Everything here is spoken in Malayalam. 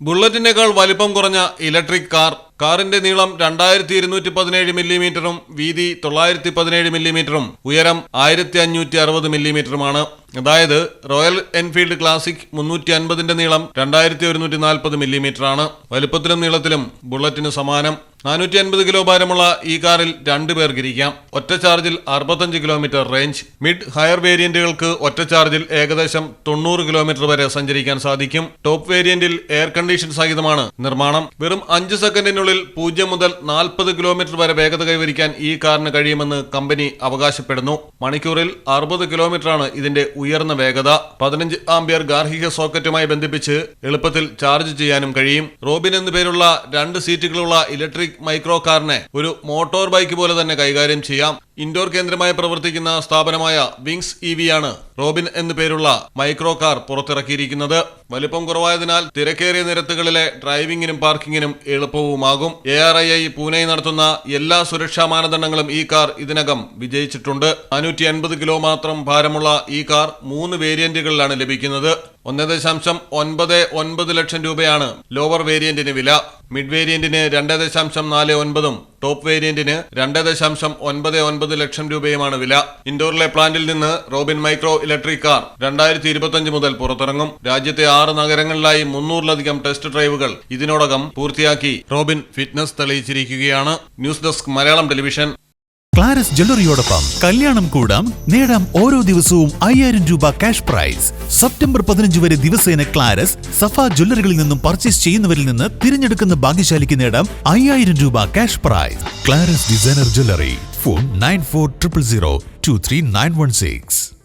ബുള്ളറ്റിനേക്കാൾ വലിപ്പം കുറഞ്ഞ ഇലക്ട്രിക് കാർ കാറിന്റെ നീളം രണ്ടായിരത്തി ഇരുന്നൂറ്റി പതിനേഴ് മില്ലിമീറ്ററും വീതി തൊള്ളായിരത്തി പതിനേഴ് മില്ലിമീറ്ററും ഉയരം ആയിരത്തി അഞ്ഞൂറ്റി അറുപത് മില്ലിമീറ്ററുമാണ്. അതായത് റോയൽ എൻഫീൽഡ് ക്ലാസിക് മുന്നൂറ്റി അൻപതിന്റെ നീളം രണ്ടായിരത്തി ഒരുന്നൂറ്റി നാൽപ്പത് മില്ലിമീറ്റർ ആണ് വലുപ്പത്തിലും നീളത്തിലും ബുള്ളറ്റിന് സമാനം. നാനൂറ്റി അൻപത് കിലോ ഭാരമുള്ള ഈ കാറിൽ രണ്ടു പേർക്ക് ഇരിക്കാം. ഒറ്റ ചാർജിൽ അറുപത്തഞ്ച് കിലോമീറ്റർ റേഞ്ച്. മിഡ് ഹയർ വേരിയന്റുകൾക്ക് ഒറ്റ ചാർജിൽ ഏകദേശം തൊണ്ണൂറ് കിലോമീറ്റർ വരെ സഞ്ചരിക്കാൻ സാധിക്കും. ടോപ്പ് വേരിയന്റിൽ എയർ കണ്ടീഷൻ സഹിതമാണ് നിർമ്മാണം. വെറും അഞ്ച് സെക്കൻഡിനുള്ളിൽ പൂജ്യം മുതൽ നാൽപ്പത് കിലോമീറ്റർ വരെ വേഗത കൈവരിക്കാൻ ഈ കാറിന് കഴിയുമെന്ന് കമ്പനി അവകാശപ്പെടുന്നു. മണിക്കൂറിൽ അറുപത് കിലോമീറ്ററാണ് ഇതിന്റെ ഉയർന്ന വേഗത. പതിനഞ്ച് ആംബിയർ ഗാർഹിക സോക്കറ്റുമായി ബന്ധിപ്പിച്ച് എളുപ്പത്തിൽ ചാർജ് ചെയ്യാനും കഴിയും. റോബിൻ എന്നു പേരുള്ള രണ്ട് സീറ്റുകളുള്ള ഇലക്ട്രിക് മൈക്രോ കാറിനെ ഒരു മോട്ടോർ ബൈക്ക് പോലെ തന്നെ കൈകാര്യം ചെയ്യാം. ഇൻഡോർ കേന്ദ്രമായി പ്രവർത്തിക്കുന്ന സ്ഥാപനമായ വിങ്സ് ഇ വി ആണ് റോബിൻ എന്നു പേരുള്ള മൈക്രോ കാർ പുറത്തിറക്കിയിരിക്കുന്നത്. വലിപ്പം കുറവായതിനാൽ തിരക്കേറിയ നിരത്തുകളിലെ ഡ്രൈവിംഗിനും പാർക്കിംഗിനും എളുപ്പവുമാകും. A R I I Pune നടത്തുന്ന എല്ലാ സുരക്ഷാ മാനദണ്ഡങ്ങളും ഈ കാർ ഇതിനകം വിജയിച്ചിട്ടുണ്ട്. നാനൂറ്റി അൻപത് കിലോ മാത്രം ഭാരമുള്ള ഈ കാർ മൂന്ന് വേരിയന്റുകളിലാണ് ലഭിക്കുന്നത്. ഒന്ന് ദശാംശം ഒൻപത് ഒൻപത് ലക്ഷം രൂപയാണ് ലോവർ വേരിയന്റിന് വില. മിഡ് വേരിയന്റിന് രണ്ട് ദശാംശം നാല് ഒൻപതും ടോപ്പ് വേരിയന്റിന് രണ്ട് ദശാംശം ഒൻപത് ഒൻപത് ലക്ഷം രൂപയുമാണ് വില. ഇൻഡോറിലെ പ്ലാന്റിൽ നിന്ന് റോബിൻ മൈക്രോ ഇലക്ട്രിക് കാർ രണ്ടായിരത്തി ഇരുപത്തിയഞ്ച് മുതൽ പുറത്തിറങ്ങും. രാജ്യത്തെ ആറ് നഗരങ്ങളിലായി മുന്നൂറിലധികം ടെസ്റ്റ് ഡ്രൈവുകൾ ഇതിനോടകം പൂർത്തിയാക്കി Robin fitness തെളിയിച്ചിരിക്കുകയാണ്. News desk Malayalam television. Claras ജ്വല്ലറിയോടൊപ്പം കല്യാണം കൂടാം. നേടാം ഓരോ ദിവസവും അയ്യായിരം രൂപ ക്യാഷ് പ്രൈസ് സെപ്റ്റംബർ പതിനഞ്ച് വരെ ദിവസേന ക്ലാരസ് സഫ ജ്വല്ലറികളിൽ നിന്നും പർച്ചേസ് ചെയ്യുന്നവരിൽ നിന്ന് തിരഞ്ഞെടുക്കുന്ന ഭാഗ്യശാലിക്ക് നേടാം അയ്യായിരം രൂപ cash prize Claras designer jewellery. Phone nine four triple zero two three nine one six.